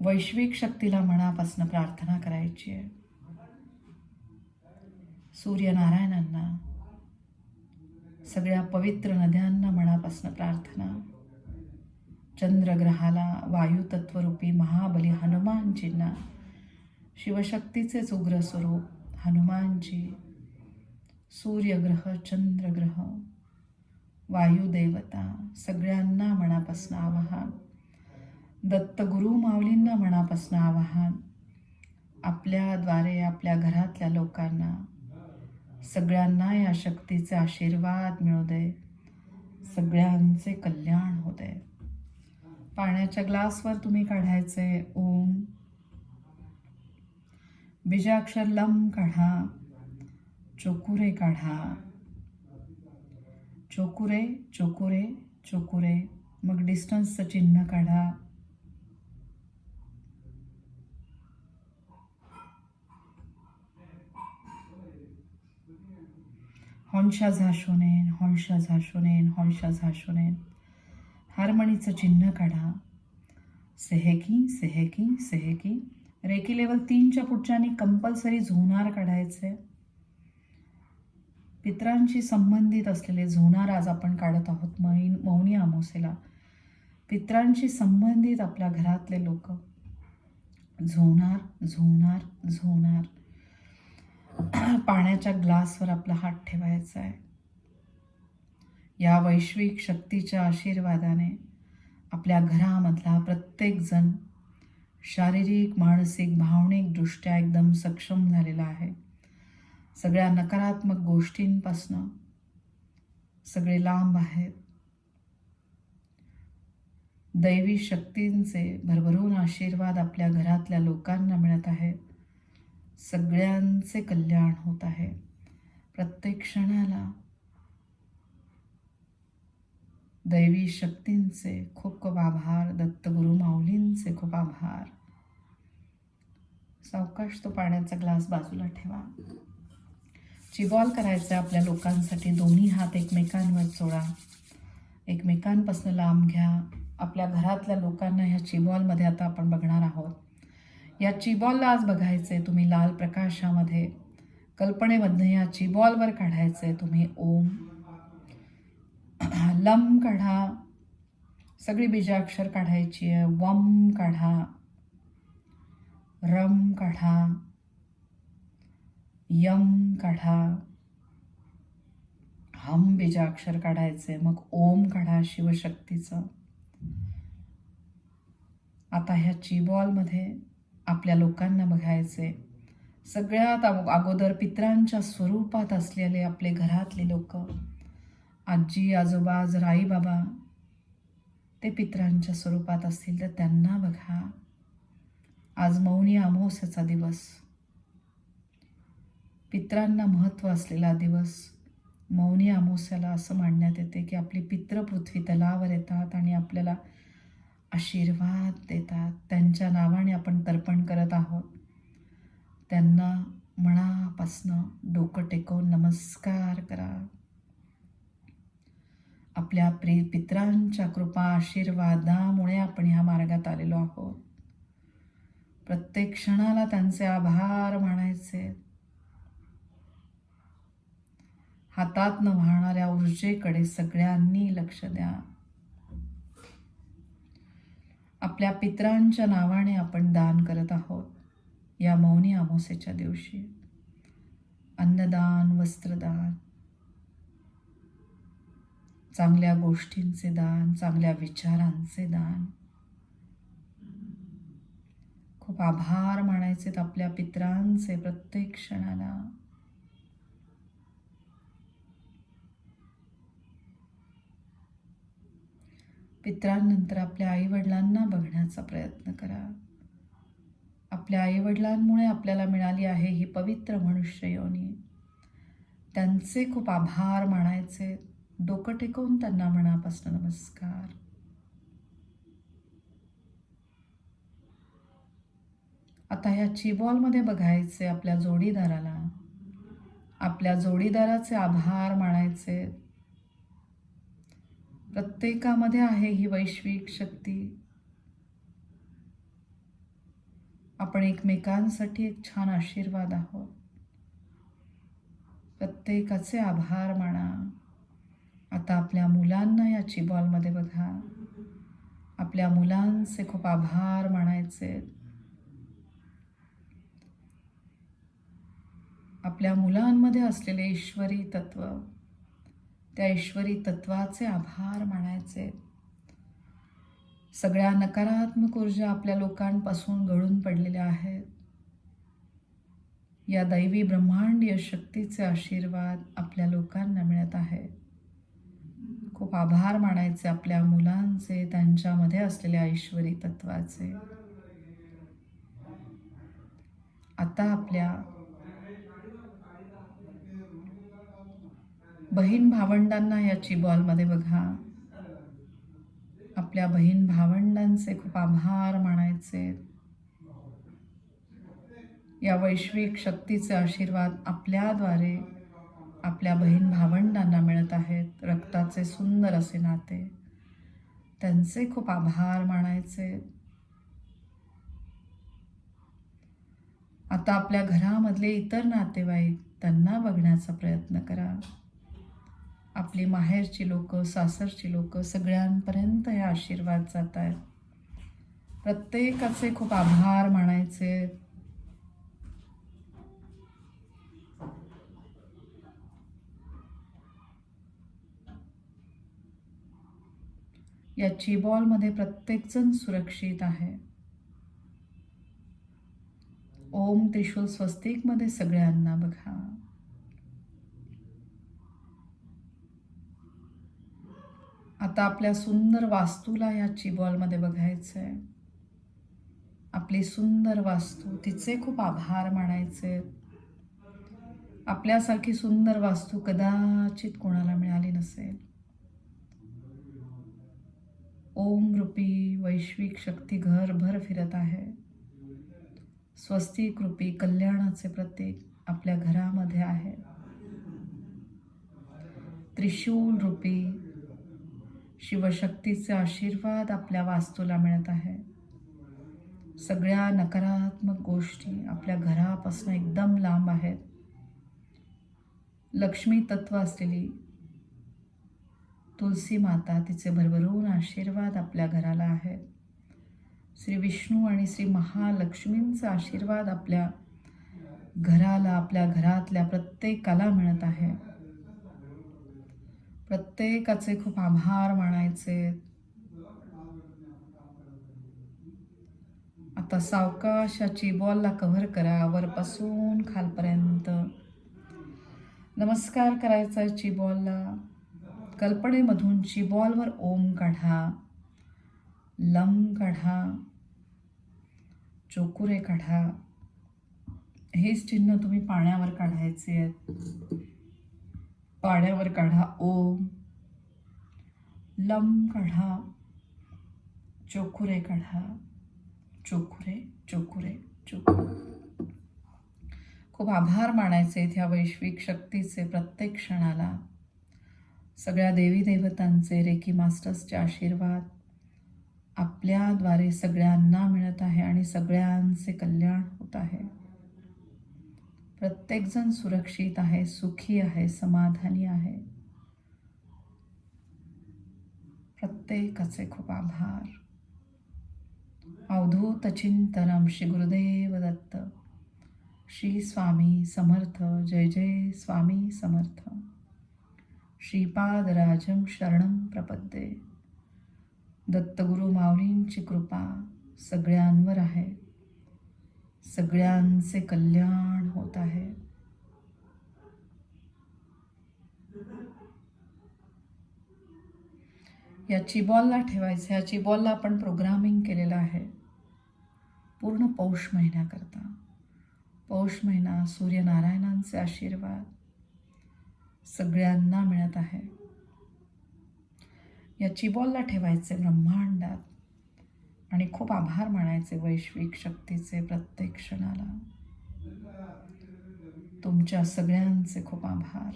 वैश्विक शक्तीला मनापासून प्रार्थना करायची आहे. सूर्यनारायणांना सगळ्या पवित्र नद्यांना मनापासून प्रार्थना. चंद्रग्रहाला वायुतत्वरूपी महाबली हनुमानजींना शिवशक्तीचेच उग्र स्वरूप हनुमानजी सूर्यग्रह चंद्रग्रह वायुदेवता सगळ्यांना मनापासून आवाहन. दत्तगुरु माऊलींना मनापासून आवाहन. आपल्याद्वारे आपल्या घरातल्या लोकांना सगळ्यांना या शक्तीचे आशीर्वाद मिळू दे. सगळ्यांचे कल्याण होऊ दे. पाण्याच्या ग्लासवर तुम्ही काढायचे. ओम. बीजाक्षर लम काढा. चोकुरे काढा. चोकुरे चोकुरे चोकुरे. मग डिस्टन्सचं चिन्ह काढा. हॉन्शा झाशोनेन हॉन्शा झाशोनेन हॉन्शा झाशोनेन हार्मणीचं चिन्ह काढा. सेहेकी सेहेकी सेहेकी रेकी लेवल तीनच्या पुढच्यानी कंपल्सरी झोनार काढायचे पित्रांशी संबंधित असलेले झोनार आज आपण काढत आहोत मैन मौनी अमावस्येला पित्रांशी संबंधित आपल्या घरातले लोक. झोनार झोनार झोनार. पाण्याच्या ग्लासवर आपला हात ठेवायचा आहे. या वैश्विक शक्तीच्या आशीर्वादाने आपल्या घरामधला प्रत्येकजण शारीरिक मानसिक भावनिकदृष्ट्या एकदम सक्षम झालेला आहे. सगळ्या नकारात्मक गोष्टींपासनं सगळे लांब आहेत. दैवी शक्तींचे भरभरून आशीर्वाद आपल्या घरातल्या लोकांना मिळत आहेत. सगळ्यांचे कल्याण होत आहे. प्रत्येक क्षणाला दैवी शक्तींचे खूप खूप आभार दत्तगुरु माऊलींचे खूप आभार. सावकाश तो पाण्याचा ग्लास बाजूला ठेवा. चिबॉल करायचं आहे आपल्या लोकांसाठी. दोन्ही हात एकमेकांवर चोळा एकमेकांपासून लांब घ्या. आपल्या घरातल्या लोकांना ह्या चिबॉलमध्ये आता आपण बघणार आहोत. या चिबॉलला आज बघायचं आहे तुम्ही लाल प्रकाशामध्ये. कल्पनेमधनं या चिबॉलवर काढायचं आहे तुम्ही ओम. लम काढा. सगळी बीजाक्षर काढायची आहे. वम काढा. रम काढा. यम काढा. हम बीजाक्षर काढायचे मग ओम काढा शिवशक्तीचं. आता ह्या चिबॉलमध्ये आपल्या लोकांना बघायचे सगळ्यात अगो- अगोदर पित्रांच्या स्वरूपात असलेले आपले घरातले लोक आजी आजोबा जर आई बाबा ते पित्रांच्या स्वरूपात असतील तर त्यांना बघा. आज मौनी अमावस्याचा दिवस. पित्रांना महत्त्व असलेला दिवस. मौनी अमावस्याला असं मानण्यात येते की आपली पित्र पृथ्वी तलावर येतात आणि आपल्याला आशीर्वाद देतात. त्यांच्या नावाने आपण तर्पण करत आहोत. त्यांना मनापासनं डोकं टेकवून नमस्कार करा. आपल्या प्रि पित्रांच्या कृपा आशीर्वादामुळे आपण ह्या मार्गात आलेलो आहोत. प्रत्येक क्षणाला त्यांचे आभार मानायचे. हातातनं वाहणाऱ्या ऊर्जेकडे सगळ्यांनी लक्ष द्या. आपल्या पित्रांच्या नावाने आपण दान करत आहोत. या मौनी अमावस्येच्या दिवशी. अन्नदान वस्त्रदान. चांगल्या गोष्टींचे दान चांगल्या विचारांचे दान. खूप आभार मानायचे आपल्या पित्रांचे प्रत्येक क्षणाला. पित्रांनंतर आपल्या आईवडिलांना बघण्याचा प्रयत्न करा. आपल्या आईवडिलांमुळे आपल्याला मिळाली आहे ही पवित्र मनुष्य योनी. त्यांचे खूप आभार मानायचे. डोकं टेकवून त्यांना मनापासून नमस्कार. आता ह्या चिबॉलमध्ये बघायचे आपल्या जोडीदाराला. आपल्या जोडीदाराचे आभार मानायचे. प्रत्येकामध्ये आहे ही वैश्विक शक्ती. आपण एकमेकांसाठी एक छान आशीर्वाद आहोत. प्रत्येकाचे आभार माना. आता आपल्या मुलांना या चिबॉलमध्ये बघा. आपल्या मुलांचे खूप आभार मानायचे. आपल्या मुलांमध्ये असलेले ईश्वरी तत्व. त्या ईश्वरी तत्वाचे आभार मानायचे. सगळ्या नकारात्मक ऊर्जा आपल्या लोकांपासून गळून पडलेल्या आहेत. या दैवी ब्रह्मांडीय शक्तीचे आशीर्वाद आपल्या लोकांना मिळत आहे. खूप आभार मानायचे आपल्या मुलांचे त्यांच्यामध्ये असलेल्या ईश्वरी तत्वाचे. आता आपल्या बहीण भावंडांना याची बॉलमध्ये बघा. आपल्या बहीण भावंडांचे खूप आभार मानायचे. या वैश्विक शक्तीचे आशीर्वाद आपल्याद्वारे आपल्या बहीण भावंडांना मिळत आहेत. रक्ताचे सुंदर असे नाते. त्यांचे खूप आभार मानायचे. आता आपल्या घरामधले इतर नातेवाईक त्यांना बघण्याचा प्रयत्न करा. आपली माहेरची लोक सासरची लोक सगळ्यांपर्यंत हे आशीर्वाद जात आहेत प्रत्येकाचे खूप आभार मानायचे. या चिबॉलमध्ये प्रत्येकजण सुरक्षित आहे. ओम त्रिशूल स्वस्तिकमध्ये सगळ्यांना बघा. आता आपल्या सुंदर वास्तूला ह्या चिबॉलमध्ये बघायचं आहे आपली सुंदर वास्तू तिचे खूप आभार मानायचे. आपल्यासारखी सुंदर वास्तू कदाचित कोणाला मिळाली नसेल. ओम रूपी वैश्विक शक्ती घरभर फिरत आहे. स्वस्तिक रूपी कल्याणाचे प्रतीक आपल्या घरामध्ये आहे. त्रिशूल रूपी शिवशक्तीचे आशीर्वाद आपल्या वास्तूला मिळत आहे. सगळ्या नकारात्मक गोष्टी आपल्या घरापासून एकदम लांब आहेत. लक्ष्मी तत्व असलेली तुलसी माता तिचे भरभरून आशीर्वाद आपल्या घराला आहेत. श्री विष्णू आणि श्री महालक्ष्मींचा आशीर्वाद आपल्या घराला आपल्या घरातल्या प्रत्येकाला मिळत आहे. प्रत्येकाचे खूप आभार मानायचे. आता सावकाशाची बॉलला कव्हर करा वरपासून खालपर्यंत. नमस्कार करायचा चिबॉलला कल्पनेमधून चिबॉलवर ओम काढा. लम काढा. चोकुरे काढा. हेच चिन्ह तुम्ही पाण्यावर काढायचे आहेत. पाण्यावर काढा ओम. लम काढा चोखुरे काढा. चोखुरे चोखुरे चोखुरे. खूप आभार मानायचे ह्या वैश्विक शक्तीचे प्रत्येक क्षणाला. सगळ्या देवी देवतांचे रेकी मास्टर्सचे आशीर्वाद. आपल्याद्वारे सगळ्यांना मिळत आहे आणि सगळ्यांचे कल्याण होत आहे. प्रत्येकजण सुरक्षित आहे सुखी आहे समाधानी आहे. प्रत्येकाचे खूप आभार. अवधूत चिंतनम श्री गुरुदेव दत्त. श्री स्वामी समर्थ. जय जय स्वामी समर्थ. श्रीपादराजम शरण प्रपद्ये. दत्तगुरु माऊलींची कृपा सगळ्यांवर आहे. सगळ्यांचे कल्याण होत आहे. या चिबॉलला ठेवायचं या चिबॉलला आपण प्रोग्रामिंग केलेलं आहे. पूर्ण पौष महिन्याकरता पौष महिना सूर्यनारायणांचे आशीर्वाद सगळ्यांना मिळत आहे. या चिबॉलला ठेवायचे ब्रह्मांडात. आणि खूप आभार मानायचे वैश्विक शक्तीचे प्रत्येक क्षणाला. तुमच्या सगळ्यांचे खूप आभार.